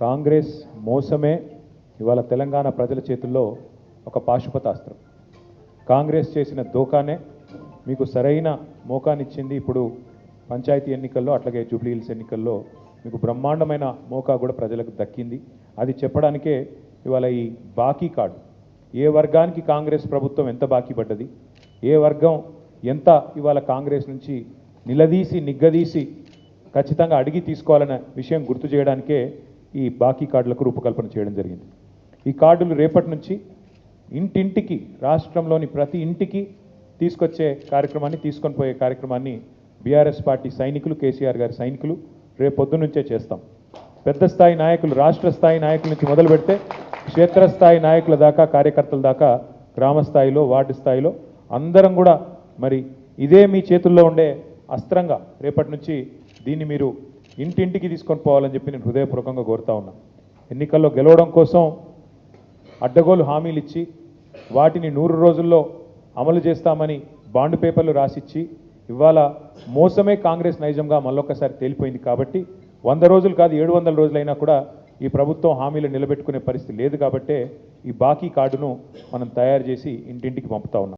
కాంగ్రెస్ మోసమే. ఇవాళ తెలంగాణ ప్రజల చేతుల్లో ఒక పాశుపతాస్త్రం. కాంగ్రెస్ చేసిన దోకానే మీకు సరైన మోకానిచ్చింది ఇప్పుడు పంచాయతీ ఎన్నికల్లో అట్లాగే జూబ్లీ హిల్స్ ఎన్నికల్లో మీకు బ్రహ్మాండమైన మోకా కూడా ప్రజలకు దక్కింది. అది చెప్పడానికే ఇవాళ ఈ బాకీ కార్డు. ఏ వర్గానికి కాంగ్రెస్ ప్రభుత్వం ఎంత బాకీ పడ్డది? ఏ వర్గం ఎంత ఇవాళ కాంగ్రెస్ నుంచి నిలదీసి నిగ్గదీసి ఖచ్చితంగా అడిగి తీసుకోవాలనే విషయం గుర్తు చేయడానికే ఈ బాకీ కార్డులకు రూపకల్పన చేయడం జరిగింది. ఈ కార్డులు రేపటి నుంచి ఇంటింటికి రాష్ట్రంలోని ప్రతి ఇంటికి తీసుకొచ్చే కార్యక్రమాన్ని తీసుకొని పోయే కార్యక్రమాన్ని బీఆర్ఎస్ పార్టీ సైనికులు కేసీఆర్ గారి సైనికులు రేపొద్దు నుంచే చేస్తాం. పెద్ద స్థాయి నాయకులు రాష్ట్ర స్థాయి నాయకుల నుంచి మొదలు పెడితే క్షేత్రస్థాయి నాయకుల దాకా కార్యకర్తల దాకా గ్రామ స్థాయిలో వార్డు స్థాయిలో అందరం కూడా మరి ఇదే మీ చేతుల్లో ఉండే అస్త్రంగా రేపటి నుంచి దీన్ని మీరు ఇంటింటికి తీసుకొని పోవాలని చెప్పి నేను హృదయపూర్వకంగా కోరుతా ఉన్నా. ఎన్నికల్లో గెలవడం కోసం అడ్డగోలు హామీలు ఇచ్చి వాటిని నూరు రోజుల్లో అమలు చేస్తామని బాండ్ పేపర్లు రాసిచ్చి ఇవాళ మోసమే కాంగ్రెస్ నైజంగా మళ్ళొక్కసారి తేలిపోయింది కాబట్టి వంద రోజులు కాదు ఏడు వందల రోజులైనా కూడా ఈ ప్రభుత్వం హామీలు నిలబెట్టుకునే పరిస్థితి లేదు కాబట్టే ఈ బాకీ కార్డును మనం తయారు చేసి ఇంటింటికి పంపుతా ఉన్నాం.